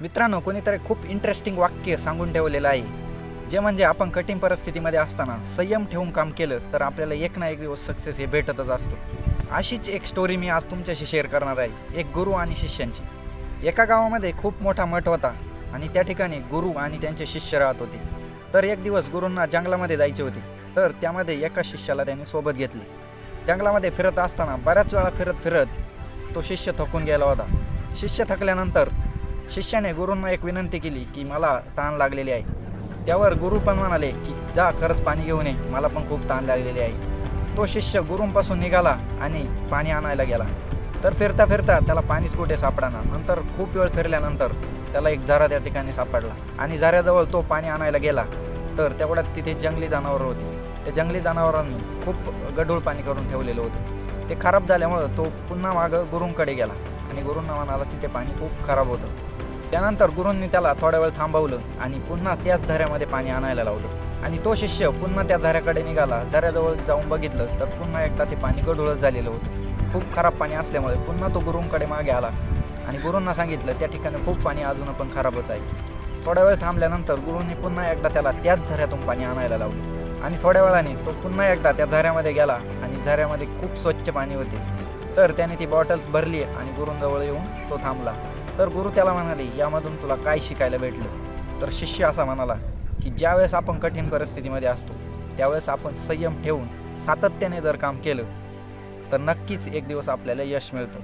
मित्रांनो कोणीतरी खूप इंटरेस्टिंग वाक्य सांगून ठेवलेलं आहे. जे म्हणजे आपण कठीण परिस्थितीमध्ये असताना संयम ठेवून काम केलं तर आपल्याला एक ना एक दिवस सक्सेस हे भेटतच असतो. अशीच एक स्टोरी मी आज तुमच्याशी शेअर करणार आहे एक गुरु आणि शिष्यांची. एका गावामध्ये खूप मोठा मठ होता आणि त्या ठिकाणी गुरु आणि त्यांचे शिष्य राहत होते. तर एक दिवस गुरूंना जंगलामध्ये जायचे होते तर त्यामध्ये एका शिष्याला त्यांनी सोबत घेतले. जंगलामध्ये फिरत असताना बऱ्याच वेळा फिरत फिरत तो शिष्य थकून गेला होता. शिष्य थकल्यानंतर शिष्याने गुरूंना एक विनंती केली की मला ताण लागलेली आहे. त्यावर गुरु पण म्हणाले की जा खरंच पाणी घेऊन ये. मला पण खूप ताण लागलेली आहे. तो शिष्य गुरूंपासून निघाला आणि पाणी आणायला गेला. तर फिरता फिरता त्याला पाणीच कुठे सापडाना. नंतर खूप वेळ फिरल्यानंतर त्याला एक झरा त्या ठिकाणी सापडला आणि झऱ्याजवळ तो पाणी आणायला गेला. तर तेवढ्यात तिथे जंगली जनावरं होती. त्या जंगली जनावरांनी खूप गढूळ पाणी करून ठेवलेलं होतं. ते खराब झाल्यामुळं तो पुन्हा मागं गुरूंकडे गेला आणि गुरूंना म्हणाला तिथे पाणी खूप खराब होतं. त्यानंतर गुरूंनी त्याला थोड्या वेळ थांबवलं आणि पुन्हा त्याच झऱ्यामध्ये पाणी आणायला लावलं. आणि तो शिष्य पुन्हा त्या झऱ्याकडे निघाला. झऱ्याजवळ जाऊन बघितलं तर पुन्हा एकदा ते पाणी गडुळत झालेलं होतं. खूप खराब पाणी असल्यामुळे पुन्हा तो गुरूंकडे मागे आला आणि गुरूंना सांगितलं त्या ठिकाणी खूप पाणी अजून पण खराबच आहे. थोड्या वेळ थांबल्यानंतर गुरूंनी पुन्हा एकदा त्याला त्याच झऱ्यातून पाणी आणायला लावलं. आणि थोड्या वेळाने तो पुन्हा एकदा त्या झऱ्यामध्ये गेला आणि झऱ्यामध्ये खूप स्वच्छ पाणी होते. तर त्याने ती बॉटल्स भरली आणि गुरूंजवळ येऊन तो थांबला. तर गुरु त्याला म्हणाले यामधून तुला काय शिकायला भेटलं? तर शिष्य असा म्हणाला की ज्यावेळेस आपण कठीण परिस्थितीमध्ये असतो त्यावेळेस आपण संयम ठेवून सातत्याने जर काम केलं तर नक्कीच एक दिवस आपल्याला यश मिळतं.